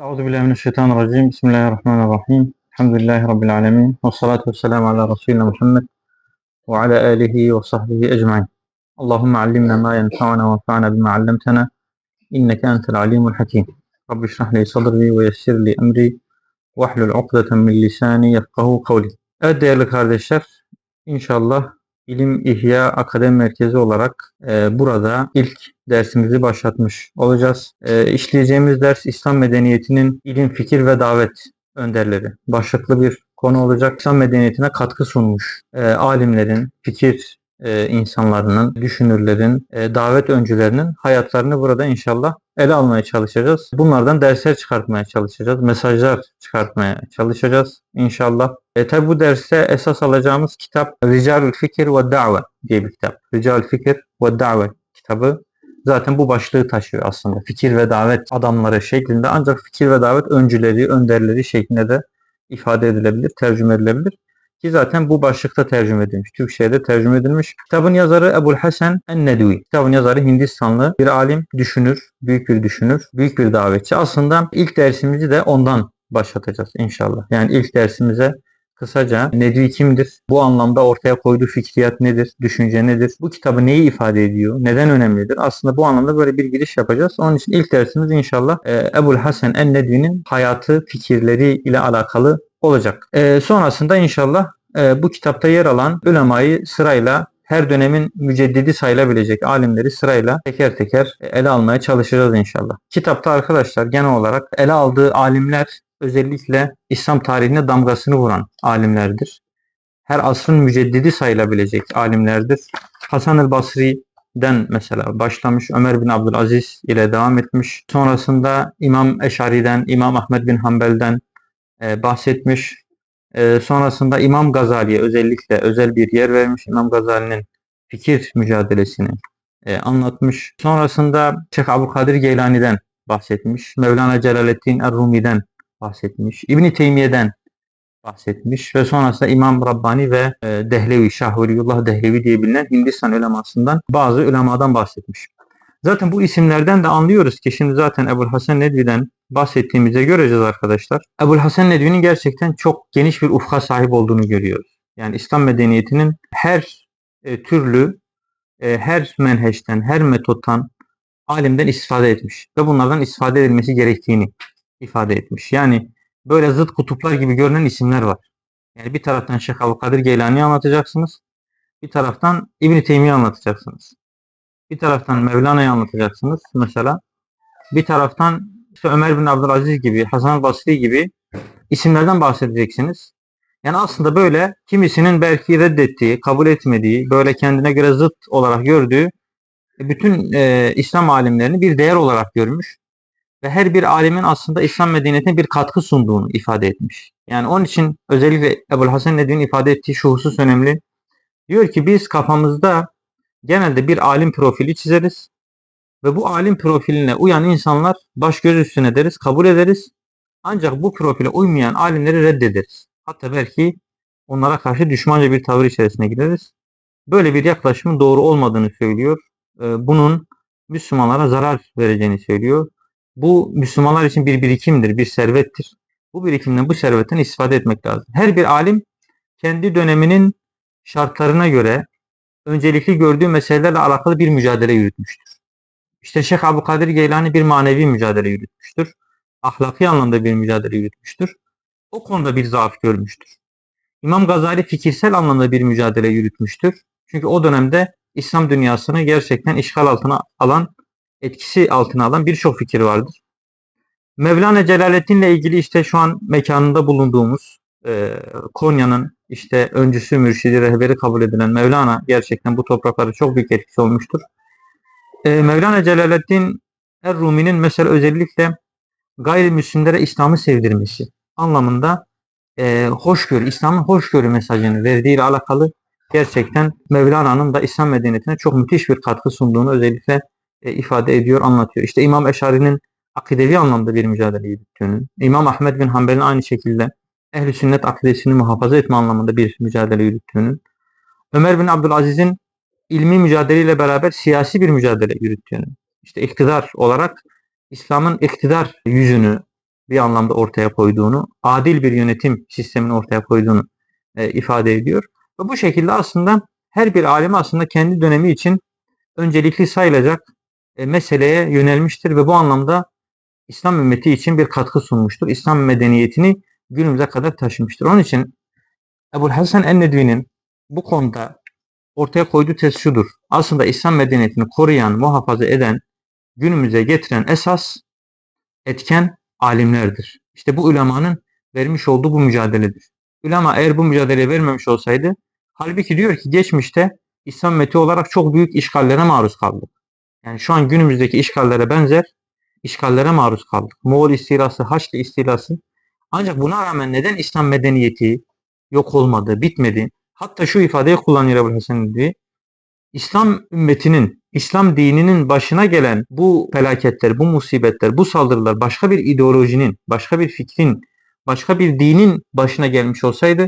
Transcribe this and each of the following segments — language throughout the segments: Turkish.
أعوذ بالله من الشيطان الرجيم. بسم الله الرحمن الرحيم. الحمد لله رب العالمين. والصلاة والسلام على رسولنا محمد وعلى آله وصحبه أجمعين. اللهم علمنا ما ينفعنا وانفعنا بما علمتنا. إنك أنت العليم الحكيم. رب اشرح لي صدري ويسر لي أمري. واحلل عقدة من لساني يفقه قولي. أدي لك هذا الشرح إن شاء الله İlim İhya Akademi Merkezi olarak e, burada ilk dersimizi başlatmış olacağız. E, işleyeceğimiz ders İslam medeniyetinin ilim, fikir ve davet önderleri. Başlıklı bir konu olacak. İslam medeniyetine katkı sunmuş e, alimlerin, fikir e, insanlarının, düşünürlerin, e, davet öncülerinin hayatlarını burada inşallah ele almaya çalışacağız. Bunlardan dersler çıkartmaya çalışacağız. Mesajlar çıkartmaya çalışacağız inşallah. E tabi bu derste esas alacağımız kitap Ricalül Fikir ve Da've diye bir kitap. Ricalül Fikir ve Da've kitabı zaten bu başlığı taşıyor aslında. Fikir ve davet adamları şeklinde ancak fikir ve davet öncüleri, önderleri şeklinde de ifade edilebilir, tercüme edilebilir. Ki zaten bu başlıkta tercüme edilmiş. Türkçe'ye de tercüme edilmiş. Kitabın yazarı Ebul Hasan En-Nedvi. Kitabın yazarı Hindistanlı bir alim, düşünür, büyük bir düşünür, büyük bir davetçi. Aslında ilk dersimizi de ondan başlatacağız inşallah. Yani ilk dersimize kısaca Nedvi kimdir? Bu anlamda ortaya koyduğu fikriyat nedir? Düşünce nedir? Bu kitabı neyi ifade ediyor? Neden önemlidir? Aslında bu anlamda böyle bir giriş yapacağız. Onun için ilk dersimiz inşallah e, Ebul Hasan En-Nedvi'nin hayatı, fikirleri ile alakalı olacak. E, sonrasında inşallah e, bu kitapta yer alan ulemayı sırayla her dönemin müceddidi sayılabilecek alimleri sırayla teker teker ele almaya çalışacağız inşallah. Kitapta arkadaşlar genel olarak ele aldığı alimler özellikle İslam tarihine damgasını vuran alimlerdir. Her asrın müceddidi sayılabilecek alimlerdir. Hasan el Basri'den mesela başlamış Ömer bin Abdülaziz ile devam etmiş. Sonrasında İmam Eşari'den, İmam Ahmed bin Hanbel'den e, bahsetmiş. E, sonrasında İmam Gazali'ye özellikle özel bir yer vermiş. İmam Gazali'nin fikir mücadelesini e, anlatmış. Sonrasında Şeyh Abdülkadir Geylani'den bahsetmiş. Mevlana Celaleddin Er-Rumi'den bahsetmiş. İbn Teymiye'den bahsetmiş ve sonrasında İmam Rabbani ve e, Dehlevi, Şah Veliyullah Dehlevi diye bilinen Hindistan ulemasından bazı ulemadan bahsetmiş. Zaten bu isimlerden de anlıyoruz ki şimdi zaten Ebu Hasan Nedvi'den bahsettiğimize göreceğiz arkadaşlar. Ebu Hasan Nedvi'nin gerçekten çok geniş bir ufka sahip olduğunu görüyoruz. Yani İslam medeniyetinin her e, türlü, e, her menheşten, her metottan alimden istifade etmiş ve bunlardan istifade edilmesi gerektiğini ifade etmiş. Yani böyle zıt kutuplar gibi görünen isimler var. Yani bir taraftan Şeyh Abdülkadir Geylani'yi anlatacaksınız. Bir taraftan İbn Teymiye anlatacaksınız. Bir taraftan Mevlana'yı anlatacaksınız mesela. Bir taraftan işte Ömer bin Abdülaziz gibi, Hasan Basri gibi isimlerden bahsedeceksiniz. Yani aslında böyle kimisinin belki reddettiği, kabul etmediği, böyle kendine göre zıt olarak gördüğü bütün e, İslam alimlerini bir değer olarak görmüş ve her bir alimin aslında İslam medeniyetine bir katkı sunduğunu ifade etmiş. Yani onun için özellikle Ebu'l Hasan Nedvi'nin ifade ettiği şu husus önemli. Diyor ki biz kafamızda genelde bir alim profili çizeriz ve bu alim profiline uyan insanlar baş göz üstüne deriz, kabul ederiz. Ancak bu profile uymayan alimleri reddederiz. Hatta belki onlara karşı düşmanca bir tavır içerisine gireriz. Böyle bir yaklaşımın doğru olmadığını söylüyor. Ee, bunun Müslümanlara zarar vereceğini söylüyor. Bu Müslümanlar için bir birikimdir, bir servettir. Bu birikimden, bu servetten istifade etmek lazım. Her bir alim kendi döneminin şartlarına göre öncelikli gördüğü meselelerle alakalı bir mücadele yürütmüştür. İşte Şeyh Abdülkadir Geylani bir manevi mücadele yürütmüştür. Ahlaki anlamda bir mücadele yürütmüştür. O konuda bir zaaf görmüştür. İmam Gazali fikirsel anlamda bir mücadele yürütmüştür. Çünkü o dönemde İslam dünyasını gerçekten işgal altına alan, etkisi altına alan birçok fikir vardır. Mevlana Celaleddin ile ilgili işte şu an mekanında bulunduğumuz e, Konya'nın işte öncüsü, mürşidi, rehberi kabul edilen Mevlana gerçekten bu topraklara çok büyük etkisi olmuştur. E, Mevlana Celaleddin Er-Rumi'nin mesela özellikle gayrimüslimlere İslam'ı sevdirmesi anlamında e, hoşgörü, İslam'ın hoşgörü mesajını verdiğiyle alakalı gerçekten Mevlana'nın da İslam medeniyetine çok müthiş bir katkı sunduğunu özellikle ifade ediyor, anlatıyor. İşte İmam Eşari'nin akidevi anlamda bir mücadele yürüttüğünü, İmam Ahmed bin Hanbel'in aynı şekilde ehl sünnet akidesini muhafaza etme anlamında bir mücadele yürüttüğünü, Ömer bin Abdülaziz'in ilmi mücadeleyle beraber siyasi bir mücadele yürüttüğünü, işte iktidar olarak İslam'ın iktidar yüzünü bir anlamda ortaya koyduğunu, adil bir yönetim sistemini ortaya koyduğunu e, ifade ediyor. Ve bu şekilde aslında her bir alim aslında kendi dönemi için öncelikli sayılacak e, meseleye yönelmiştir ve bu anlamda İslam ümmeti için bir katkı sunmuştur. İslam medeniyetini günümüze kadar taşımıştır. Onun için Ebu Hasan en-Nedvi'nin bu konuda ortaya koyduğu tez şudur. Aslında İslam medeniyetini koruyan, muhafaza eden, günümüze getiren esas etken alimlerdir. İşte bu ulemanın vermiş olduğu bu mücadeledir. Ulema eğer bu mücadeleyi vermemiş olsaydı, halbuki diyor ki geçmişte İslam ümmeti olarak çok büyük işgallere maruz kaldık. Yani şu an günümüzdeki işgallere benzer işgallere maruz kaldık. Moğol istilası, Haçlı istilası. Ancak buna rağmen neden İslam medeniyeti yok olmadı, bitmedi? Hatta şu ifadeyi kullanıyor Ebu Hasan diye. İslam ümmetinin, İslam dininin başına gelen bu felaketler, bu musibetler, bu saldırılar başka bir ideolojinin, başka bir fikrin, başka bir dinin başına gelmiş olsaydı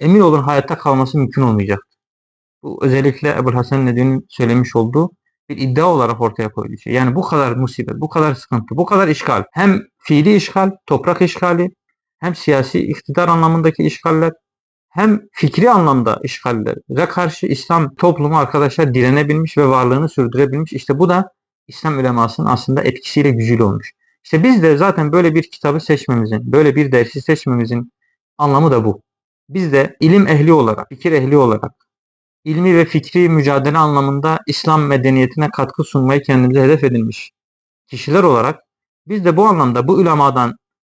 emin olun hayatta kalması mümkün olmayacaktı. Bu özellikle Ebu Hasan Nedvi'nin söylemiş olduğu bir iddia olarak ortaya koyduğu şey. Yani bu kadar musibet, bu kadar sıkıntı, bu kadar işgal. Hem fiili işgal, toprak işgali, hem siyasi iktidar anlamındaki işgaller, hem fikri anlamda işgallere karşı İslam toplumu arkadaşlar direnebilmiş ve varlığını sürdürebilmiş. İşte bu da İslam ulemasının aslında etkisiyle gücüyle olmuş. İşte biz de zaten böyle bir kitabı seçmemizin, böyle bir dersi seçmemizin anlamı da bu. Biz de ilim ehli olarak, fikir ehli olarak, ilmi ve fikri mücadele anlamında İslam medeniyetine katkı sunmayı kendimize hedef edinmiş kişiler olarak biz de bu anlamda bu ulemadan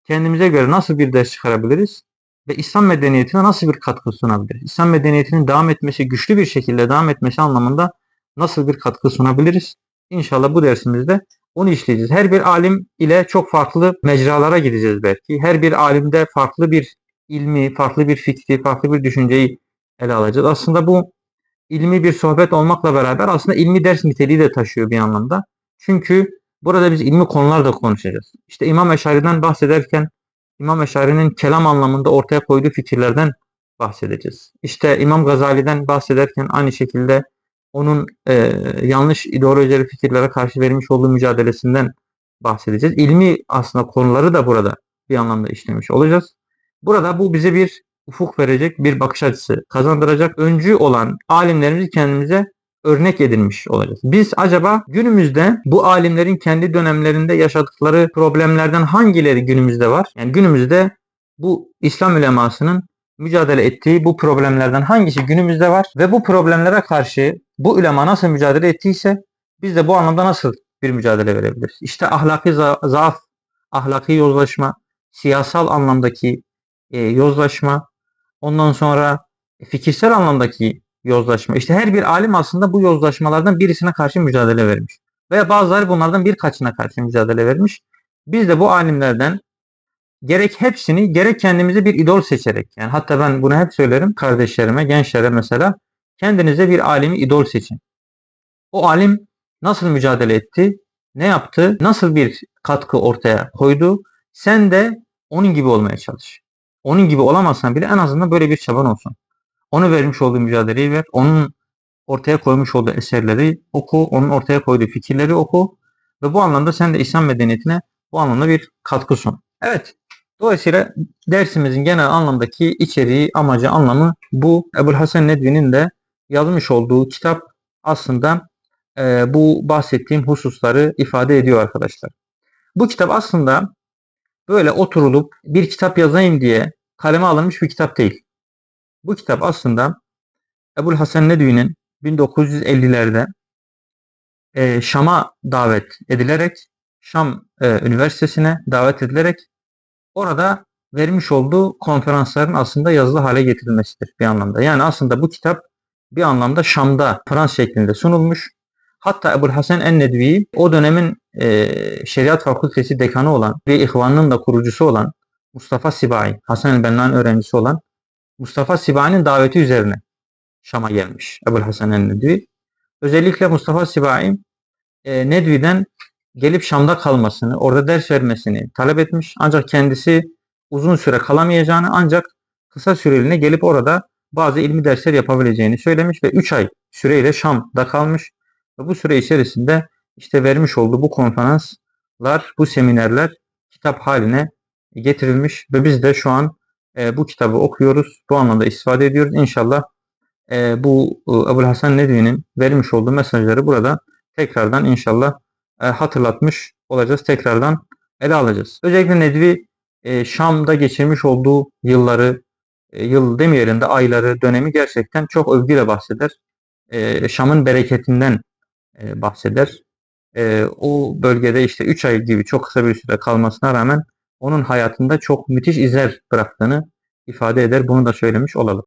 kendimize göre nasıl bir ders çıkarabiliriz ve İslam medeniyetine nasıl bir katkı sunabiliriz? İslam medeniyetinin devam etmesi, güçlü bir şekilde devam etmesi anlamında nasıl bir katkı sunabiliriz? İnşallah bu dersimizde onu işleyeceğiz. Her bir alim ile çok farklı mecralara gideceğiz belki. Her bir alimde farklı bir ilmi, farklı bir fikri, farklı bir düşünceyi ele alacağız. Aslında bu ilmi bir sohbet olmakla beraber aslında ilmi ders niteliği de taşıyor bir anlamda. Çünkü burada biz ilmi konular da konuşacağız. İşte İmam Eşari'den bahsederken İmam Eşari'nin kelam anlamında ortaya koyduğu fikirlerden bahsedeceğiz. İşte İmam Gazali'den bahsederken aynı şekilde onun e, yanlış ideolojileri fikirlere karşı vermiş olduğu mücadelesinden bahsedeceğiz. İlmi aslında konuları da burada bir anlamda işlemiş olacağız. Burada bu bize bir ufuk verecek bir bakış açısı kazandıracak öncü olan alimlerimizi kendimize örnek edinmiş olacağız. Biz acaba günümüzde bu alimlerin kendi dönemlerinde yaşadıkları problemlerden hangileri günümüzde var? Yani günümüzde bu İslam ulemasının mücadele ettiği bu problemlerden hangisi günümüzde var ve bu problemlere karşı bu ulema nasıl mücadele ettiyse biz de bu anlamda nasıl bir mücadele verebiliriz? İşte ahlaki za zaaf, ahlaki yozlaşma, siyasal anlamdaki e, yozlaşma, ondan sonra fikirsel anlamdaki yozlaşma. İşte her bir alim aslında bu yozlaşmalardan birisine karşı mücadele vermiş. Veya bazıları bunlardan birkaçına karşı mücadele vermiş. Biz de bu alimlerden gerek hepsini gerek kendimize bir idol seçerek yani hatta ben bunu hep söylerim kardeşlerime, gençlere mesela kendinize bir alimi idol seçin. O alim nasıl mücadele etti? Ne yaptı? Nasıl bir katkı ortaya koydu? Sen de onun gibi olmaya çalış. Onun gibi olamazsan bile en azından böyle bir çaban olsun. Onu vermiş olduğu mücadeleyi ver. Onun ortaya koymuş olduğu eserleri oku. Onun ortaya koyduğu fikirleri oku. Ve bu anlamda sen de İslam medeniyetine bu anlamda bir katkı sun. Evet. Dolayısıyla dersimizin genel anlamdaki içeriği, amacı, anlamı bu. Ebu Hasan Nedvi'nin de yazmış olduğu kitap aslında e, bu bahsettiğim hususları ifade ediyor arkadaşlar. Bu kitap aslında böyle oturulup bir kitap yazayım diye kaleme alınmış bir kitap değil. Bu kitap aslında Ebul Hasan Nedvi'nin 1950'lerde e, Şam'a davet edilerek Şam e, Üniversitesi'ne davet edilerek orada vermiş olduğu konferansların aslında yazılı hale getirilmesidir bir anlamda. Yani aslında bu kitap bir anlamda Şam'da Frans şeklinde sunulmuş. Hatta Ebul Hasan en-Nedvi o dönemin e, Şeriat Fakültesi dekanı olan ve İhvan'ın da kurucusu olan Mustafa Sibai, Hasan el-Benna'nın öğrencisi olan Mustafa Sibai'nin daveti üzerine Şam'a gelmiş Ebul Hasan el-Nedvi. Özellikle Mustafa Sibai e, Nedvi'den gelip Şam'da kalmasını, orada ders vermesini talep etmiş. Ancak kendisi uzun süre kalamayacağını ancak kısa süreliğine gelip orada bazı ilmi dersler yapabileceğini söylemiş ve 3 ay süreyle Şam'da kalmış. Ve bu süre içerisinde işte vermiş olduğu bu konferanslar, bu seminerler kitap haline getirilmiş ve biz de şu an e, bu kitabı okuyoruz. Bu anlamda istifade ediyoruz. İnşallah e, bu e, Ebu'l Hasan Nedvi'nin vermiş olduğu mesajları burada tekrardan inşallah e, hatırlatmış olacağız. Tekrardan ele alacağız. Özellikle Nedvi e, Şam'da geçirmiş olduğu yılları, e, yıl demeyelim de ayları, dönemi gerçekten çok övgüyle bahseder. E, Şam'ın bereketinden e, bahseder. E, o bölgede işte 3 ay gibi çok kısa bir süre kalmasına rağmen onun hayatında çok müthiş izler bıraktığını ifade eder. Bunu da söylemiş olalım.